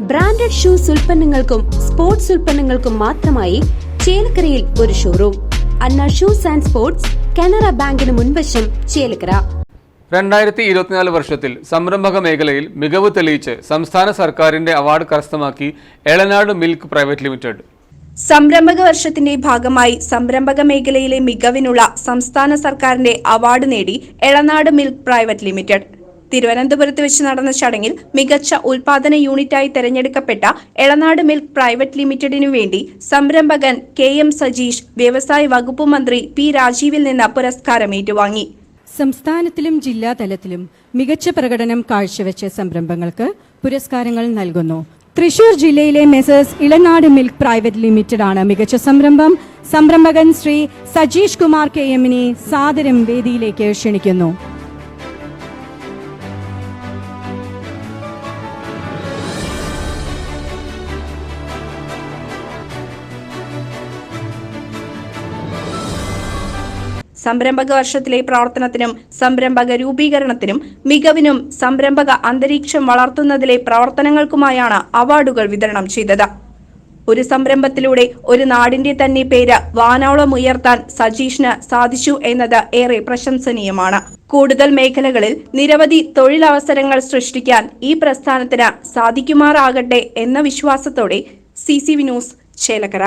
Branded shoes ഉൽപ്പന്നങ്ങൾക്കും sports ഉൽപ്പന്നങ്ങൾക്കും മാത്രമായി ചേലക്കരയിൽ ഒരു showroom Anna shoes and sports Canara ബാങ്കിന് മുൻവശം ചേലക്കര. രണ്ടായിരത്തി ഇരുപത്തിനാല് വർഷത്തിൽ സംരംഭക മേഖലയിൽ മികവ് തെളിയിച്ച് സംസ്ഥാന സർക്കാരിന്റെ അവാർഡ് കരസ്ഥമാക്കി എളനാട് മിൽക്ക് പ്രൈവറ്റ് ലിമിറ്റഡ്. സംരംഭക വർഷത്തിന്റെ ഭാഗമായി സംരംഭക മേഖലയിലെ മികവിനുള്ള സംസ്ഥാന സർക്കാരിന്റെ അവാർഡ് നേടി എളനാട് മിൽക്ക് പ്രൈവറ്റ് ലിമിറ്റഡ്. തിരുവനന്തപുരത്ത് വെച്ച് നടന്ന ചടങ്ങിൽ മികച്ച ഉൽപാദന യൂണിറ്റായി തെരഞ്ഞെടുക്കപ്പെട്ട എളനാട് മിൽക്ക് പ്രൈവറ്റ് ലിമിറ്റഡിനു വേണ്ടി സംരംഭകൻ കെ എം സജീഷ് വ്യവസായ വകുപ്പ് മന്ത്രി പി രാജീവിൽ നിന്ന് പുരസ്കാരം ഏറ്റുവാങ്ങി. സംസ്ഥാനത്തിലും ജില്ലാതലത്തിലും മികച്ച പ്രകടനം കാഴ്ചവെച്ച സംരംഭങ്ങൾക്ക് പുരസ്കാരങ്ങൾ നൽകുന്നു. തൃശൂർ ജില്ലയിലെ messrs Elanad milk private limited ആണ് മികച്ച സംരംഭം. സംരംഭകൻ ശ്രീ സജീഷ് കുമാർ കെ എമ്മിനെ സാദരം വേദിയിലേക്ക് ക്ഷണിക്കുന്നു. സംരംഭക വർഷത്തിലെ പ്രവർത്തനത്തിനും സംരംഭക രൂപീകരണത്തിനും മികവിനും സംരംഭക അന്തരീക്ഷം വളർത്തുന്നതിലെ പ്രവർത്തനങ്ങൾക്കുമായാണ് അവാർഡുകൾ വിതരണം ചെയ്തത്. ഒരു സംരംഭത്തിലൂടെ ഒരു നാടിന്റെ തന്നെ പേര് വാനോളം ഉയർത്താൻ സജീഷിന് സാധിച്ചു എന്നത് ഏറെ പ്രശംസനീയമാണ്. കൂടുതൽ മേഖലകളിൽ നിരവധി തൊഴിലവസരങ്ങൾ സൃഷ്ടിക്കാൻ ഈ പ്രസ്ഥാനത്തിന് സാധിക്കുമാറാകട്ടെ എന്ന വിശ്വാസത്തോടെ C C V news Chelakkara.